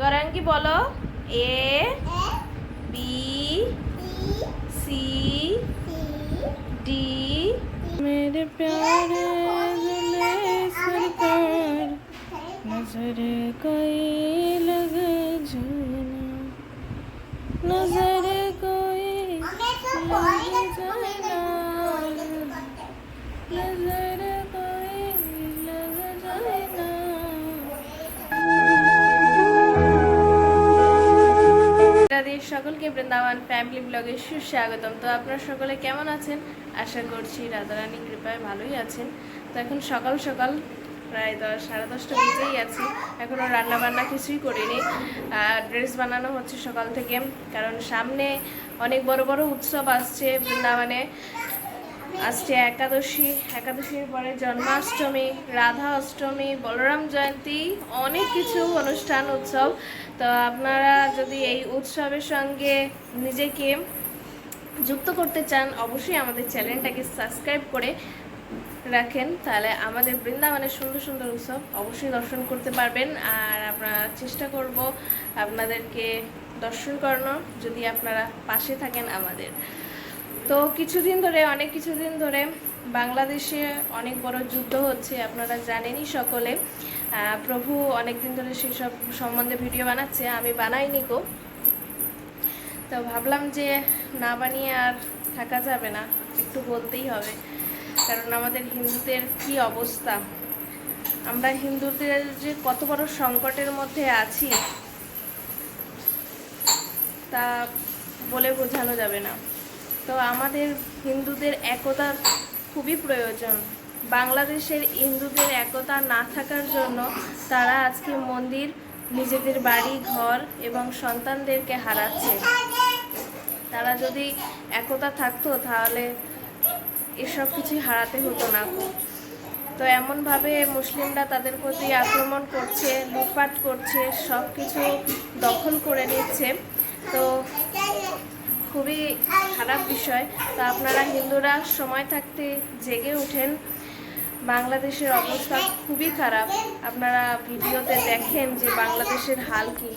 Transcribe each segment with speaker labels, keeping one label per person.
Speaker 1: গরাঙ্গি বলো A B C D मेरे प्यारे दुल्हे सरकार नजर कोई लग जाना नजर कोई लग जाना नजर সকলকে বৃন্দাবন ফ্যামিলি ব্লগে সুস্বাগতম। তো আপনারা সকলে কেমন আছেন? আশা করছি রাধারানী কৃপায় ভালোই আছেন। তো এখন সকাল সকাল, প্রায় দশ, সাড়ে দশটা বেজেই আছে। এখনও রান্নাবান্না কিছুই করিনি। ড্রেস বানানো হচ্ছে সকাল থেকে, কারণ সামনে অনেক বড় বড় উৎসব আসছে বৃন্দাবনে। আসছে একাদশী, একাদশীর পরে জন্মাষ্টমী, রাধা অষ্টমী, বলরাম জয়ন্তী, অনেক কিছু অনুষ্ঠান, উৎসব। তো আপনারা যদি এই উৎসবের সঙ্গে নিজেকে যুক্ত করতে চান, অবশ্যই আমাদের চ্যানেলটাকে সাবস্ক্রাইব করে রাখেন। তাহলে আমাদের বৃন্দাবনের সুন্দর সুন্দর উৎসব অবশ্যই দর্শন করতে পারবেন। আর আমরা চেষ্টা করব আপনাদেরকে দর্শন করানোর। যদি আপনারা পাশে থাকেন আমাদের। তো কিছুদিন ধরে, অনেক কিছুদিন ধরে বাংলাদেশে অনেক বড় যুদ্ধ হচ্ছে, আপনারা জানেনই সকলে। প্রভু অনেক দিন ধরে সেসব সম্বন্ধে ভিডিও বানাচ্ছে, আমি বানাইনি গো। তো ভাবলাম যে না বানিয়ে আর থাকা যাবে না, একটু বলতেই হবে। কারণ আমাদের হিন্দুদের কি অবস্থা? আমরা হিন্দুদের যে কত বড় সংকটের মধ্যে আছি, তা বলে বোঝানো যাবে না। তো আমাদের হিন্দুদের একতা খুবই প্রয়োজন। বাংলাদেশের হিন্দুদের একতা না থাকার জন্য তারা আজকে মন্দির, নিজেদের বাড়ি, ঘর এবং সন্তানদেরকে হারাচ্ছে। তারা যদি একতা থাকতো তাহলে এসব কিছুই হারাতে হতো না। তো এমনভাবে মুসলিমরা তাদের প্রতি আক্রমণ করছে, লুটপাট করছে সব কিছু দখল করে নিচ্ছে। তো খুবই খারাপ বিষয়। তো আপনারা হিন্দুরা সময় থাকতে জেগে ওঠেন। বাংলাদেশের অবস্থা খুবই খারাপ। আপনারা ভিডিওতে দেখেন যে বাংলাদেশের হাল কি।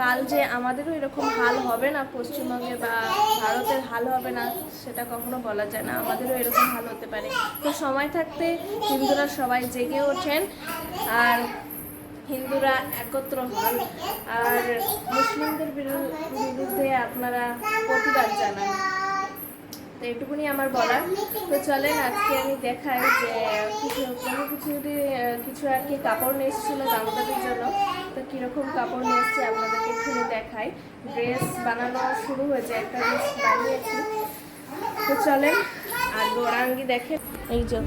Speaker 1: কাল যে আমাদেরও এরকম হাল হবে না, পশ্চিমবঙ্গে বা ভারতের হাল হবে না, সেটা কখনো বলা যায় না। আমাদেরও এরকম হাল হতে পারে। তো সময় থাকতে হিন্দুরা সবাই জেগে ওঠেন। আর হিন্দুরা একত্র হন। আর মুসলিমদের বিরু- বিরুদ্ধে আপনারা প্রতিবাদ জানান। তো এটুকুনি আমার বলার। তো চলেন আজকে আমি দেখাই যে কিছু কোনো কিছু যদি, কিছু আর কি কাপড় নিয়ে এসেছিল দামোদাদের জন্য তো কীরকম কাপড় নিয়ে এসেছি আপনাদেরকে এখানে দেখাই। ড্রেস বানানো শুরু হয়েছে একটা ড্রেস বানিয়েছি। তো চলেন আর গোরাঙ্গি দেখে এই যে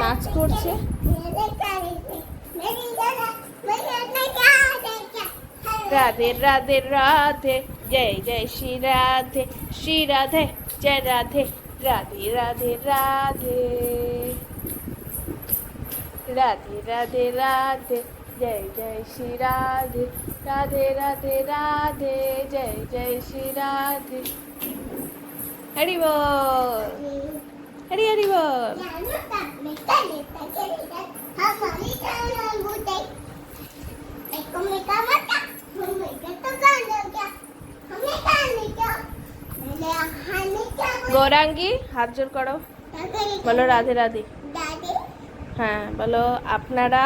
Speaker 1: নাচ করছে। রাধে রাধে রাধে, জয় জয় শ্রী রাধে শ্রী রাধে, জয় রাধে রাধে রাধে রাধে। রাধে রাধে রাধে, জয় জয় শ্রী রাধে রাধে রাধে রাধে, জয় জয় শ্রী রাধে। হরি বল। হরি হরি বল। গৌরাঙ্গি হাত জোর করো বলো রাধে রাধে হ্যাঁ বলো আপনারা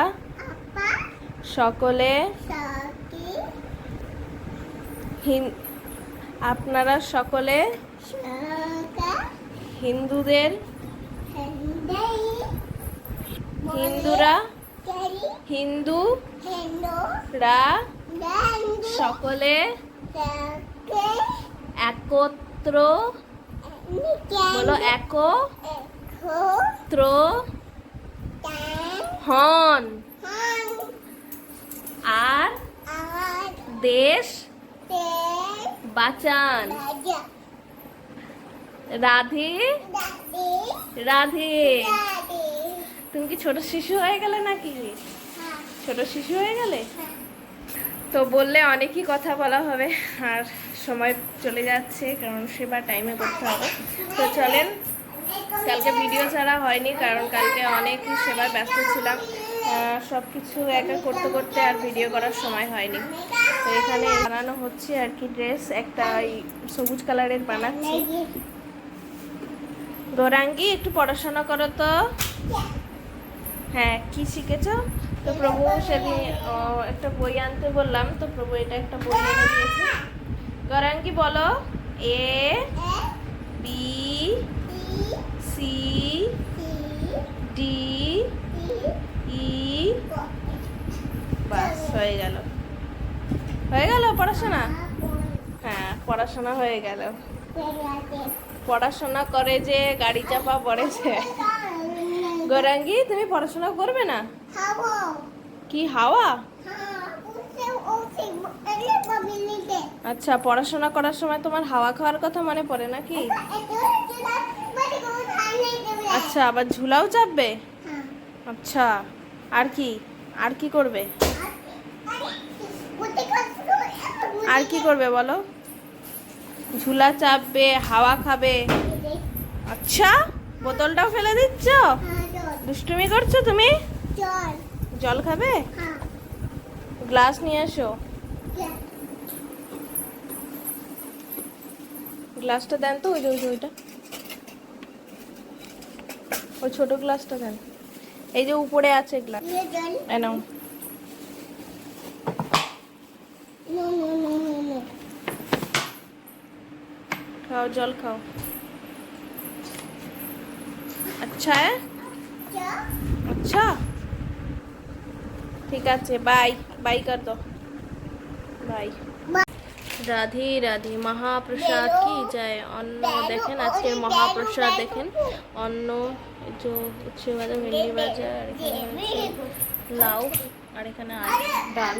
Speaker 1: সকলে আপনারা সকলে হিন্দুদের হিন্দুরা হিন্দুরা সকলে একত্র বলো একত্র হন। আর দেশ বাঁচান। রাধে রাধে। তুমি কি ছোট শিশু হয়ে গেলে নাকি? ছোট শিশু হয়ে গেলে? তো বললে অনেকই কথা বলা হবে আর সময় চলে যাচ্ছে, কারণ সেবা টাইমে করতে হবে। তো চলেন, কালকে ভিডিও ছাড়া হয়নি, কারণ কালকে অনেক সেবায় ব্যস্ত ছিলাম। সব কিছু একা করতে করতে আর ভিডিও করার সময় হয়নি। তো এখানে বানানো হচ্ছে আর কি ড্রেস একটা এই সবুজ কালারের বানাচ্ছি। গৌরাঙ্গি, একটু পড়াশোনা করো তো। হ্যাঁ কি শিখেছ? তো প্রভু সেদিন একটা বই আনতে বললাম, তো প্রভু এটা একটা বই এনে দিয়েছে। গৌরাঙ্গি বলো A B C D E বাস হয়ে গেল। হয়ে গেল পড়াশোনা? হ্যাঁ পড়াশোনা হয়ে গেল। পড়াশোনা করে যে গাড়ি চাপা পড়েছে। গৌরাঙ্গি তুমি পড়াশোনা করবে না? কি হাওয়া? আচ্ছা পড়াশোনা করার সময় তোমার হাওয়া খাওয়ার কথা মনে পড়ে নাকি? আচ্ছা আবার ঝুলাও চাপবে? আচ্ছা আর কি? আর কি করবে? আর কি করবে বলো? ঝুলা চাপবে হাওয়া খাবে। আচ্ছা বোতলটাও ফেলে দিচ্ছ? দুষ্টুমি করছ তুমি? জল। খাবে? গ্লাস নিয়ে এসো। গ্লাসটা দেন তো ওই যে ওইটা। ওই ছোট গ্লাসটা দেন। এই যে উপরে আছে গ্লাস। এনাও খাও জল খাও। আচ্ছা। হ্যাঁ? আচ্ছা? আচ্ছা? ঠিক আছে বাই বাই কর দো বাই রাধে রাধে মহাপ্রসাদ কি যায় অন্ন দেখেন আজকের মহাপ্রসাদ দেখেন। অন্ন যে উচ্ছে ভাজা ভেন্ডি ভাজা আর এখানে লাউ আর এখানে ডাল।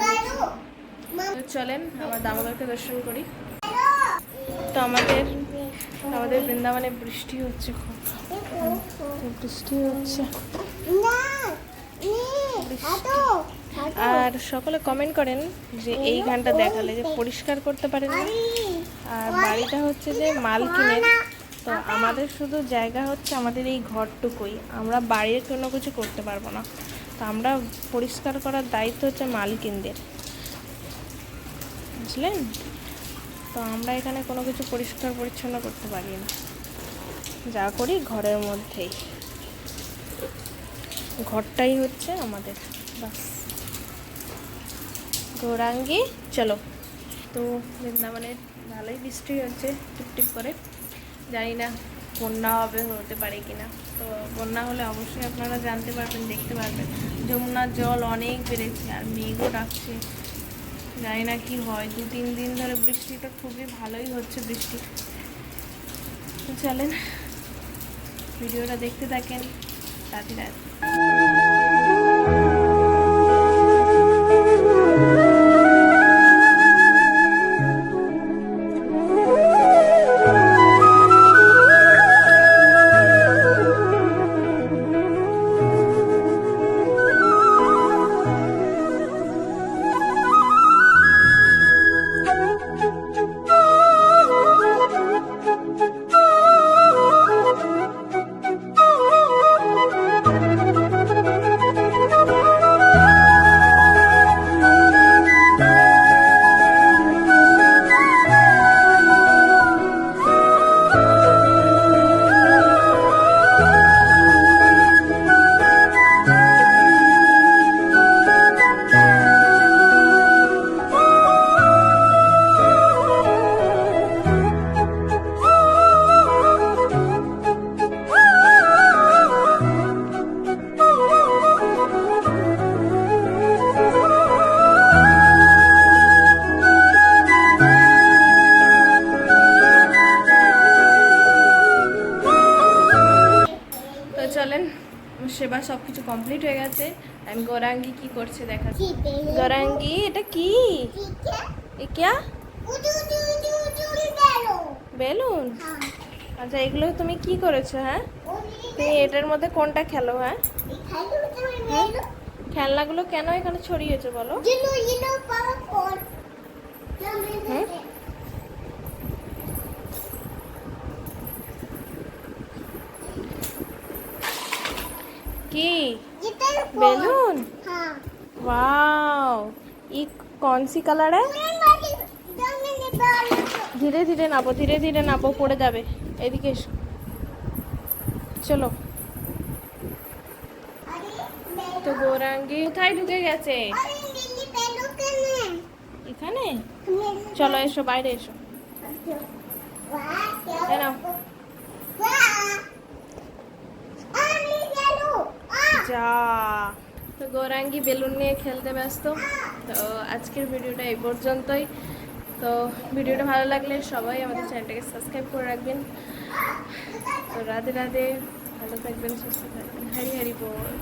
Speaker 1: চলেন আমার দামোদরকে দর্শন করি। তো আমাদের আমাদের বৃন্দাবনে বৃষ্টি হচ্ছে খুব। বৃষ্টি হচ্ছে। আর সকলে কমেন্ট করেন যে এই গানটা দেখালে যে পরিষ্কার করতে পারেন না। আর বাড়িটা হচ্ছে যে মালকিনের। তো আমাদের শুধু জায়গা হচ্ছে আমাদের এই ঘরটুকুই। আমরা বাড়ির কোনো কিছু করতে পারব না। তো আমরা পরিষ্কার করার দায়িত্ব হচ্ছে মালকিনদের। বুঝলেন? তো আমরা এখানে কোনো কিছু পরিষ্কার পরিচ্ছন্ন করতে পারি না। যা করি ঘরের মধ্যেই। ঘরটাই হচ্ছে আমাদের। বাস। গৌরাঙ্গি, চলো। তো বৃন্দাবনে ভালোই বৃষ্টি হচ্ছে, টিপটিপ করে। জানি না বন্যা হবে, হতে পারে কিনা। তো বন্যা হলে অবশ্যই আপনারা জানতে পারবেন, দেখতে পারবেন। যমুনার জল অনেক বেড়েছে, আর মেঘও ডাকছে। জানি না কি হয়, দু, তিন দিন ধরে বৃষ্টিটা খুবই ভালোই হচ্ছে বৃষ্টি। চলেন, ভিডিওটা দেখতে থাকেন, রাধে রাধে। সেবা সব কিছু কমপ্লিট হয়ে গেছে। আমি গৌরাঙ্গি কি করছে দেখা গৌরাঙ্গি এটা কি? বেলুন। আচ্ছা এগুলো তুমি কি করেছ হ্যাঁ? তুমি এটার মধ্যে কোনটা খেলো হ্যাঁ? খেলনাগুলো কেন এখানে ছড়িয়েছো বলো? হুম? কি বেলুন वाओ ये कौन सी कलर है ধীরে ধীরে নাবো ধীরে ধীরে নাবো পড়ে যাবে এদিকে এসো চলো তো গৌরাঙ্গি কোথায় ঢুকে গেছে এখানে চলো এসো বাইরে এসো এ নাও যা তো গৌরাঙ্গি বেলুন নিয়ে খেলতে ব্যস্ত। তো আজকের ভিডিওটা এই পর্যন্তই। তো ভিডিওটা ভালো লাগলে সবাই আমাদের চ্যানেলটাকে সাবস্ক্রাইব করে রাখবেন। তো রাধে রাধে, ভালো থাকবেন, সুস্থ থাকবেন। হারি হারি বল।